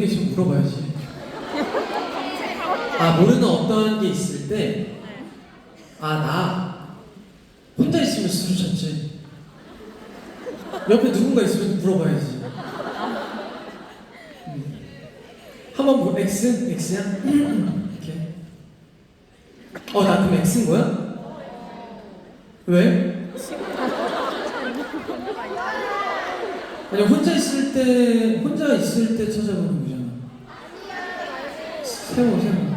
게 있으면 물어봐야지. 아 모르는 어떠한 게 있을 때, 아 나 혼자 있으면 스스로 찾지. 옆에 누군가 있으면 물어봐야지. 음. 한번 뭐 X X야? 이렇게. 어 나 그럼 X인 거야? 왜? 아니 혼자 있을 때 혼자 있을 때 찾아보는 거잖아. 세워 세워.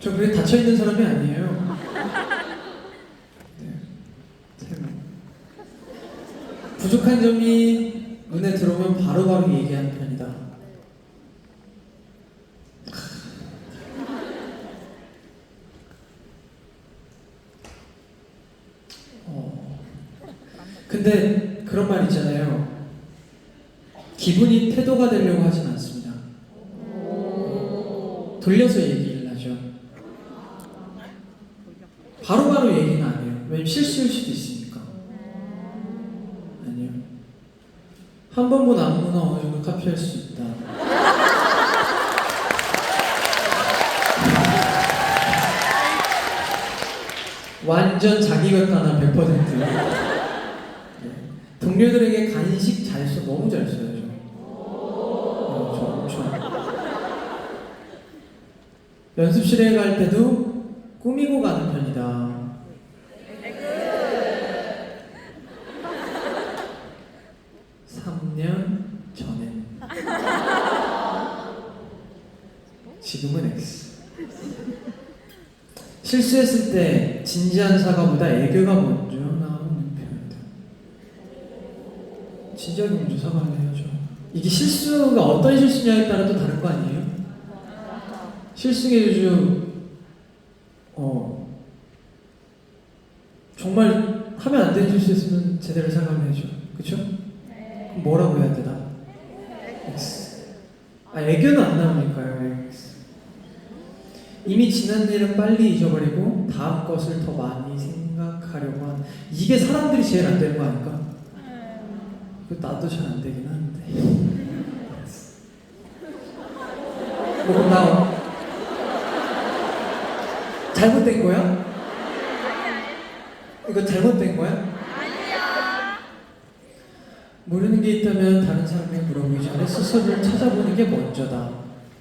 저 그래 닫혀 있는 사람이 아니에요. 네. 부족한 점이 눈에 들어오면 바로바로 얘기하는 편이다. 근데 그런 말 있잖아요. 기분이 태도가 되려고 하진 않습니다. 돌려서 얘기를 하죠. 바로 바로 얘기는 안 해요. 왜냐면 실수일 수도 있으니까. 아니요. 한 번 본 안무나 어느 정도 카피할 수 있다. 완전 자기 객관한 100%. 네. 동료들에게 간식 잘 써, 너무 잘 써요. 저. 어, 저 엄청. 연습실에 갈 때도 꾸미고 가는 편이다. 삼년 전엔 지금은 X. 실수했을 때 진지한 사과보다 애교가 먼저 나오는 편이다. 진 먼저 사과를 해야죠. 이게 실수가 어떤 실수냐에 따라 또 다른 거 아니에요? 실수의 요즘 어 정말 하면 안 되는 실수했으면 제대로 사과를 해야죠. 그렇죠? 그럼 뭐라고 해야 되나? X. 아 애교는 안 나오니까요. X. 이미 지난 일은 빨리 잊어버리고 다음 것을 더 많이 생각하려고 하는 이게 사람들이 제일 안 되는 거 아닐까? 그 나도 잘 안 되긴 하는데 뭐 나와 잘못된 거야? 이거 잘못된 거야? 모르는 게 있다면 다른 사람에게 물어보기 전에 스스로를 찾아보는 게 먼저다.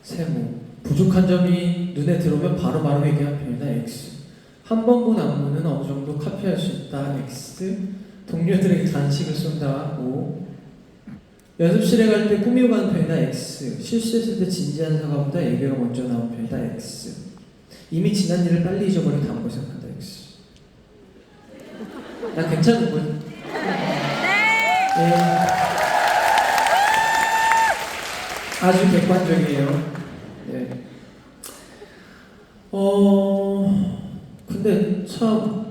세모. 부족한 점이 눈에 들어오면 바로 바로 얘기한 편이다. X. 한 번 본 안무는 어느 정도 카피할 수 있다. X. 동료들에게 간식을 쏜다. O. 연습실에 갈 때 꾸미고 가는 편이다. X. 실수했을 때 진지한 사과보다 애교가 먼저 나온 편이다. X. 이미 지난 일을 빨리 잊어버린 다음 걸 생각한다. X. 난 괜찮은 군. 네. 아주 객관적이에요. 네. 어, 근데 참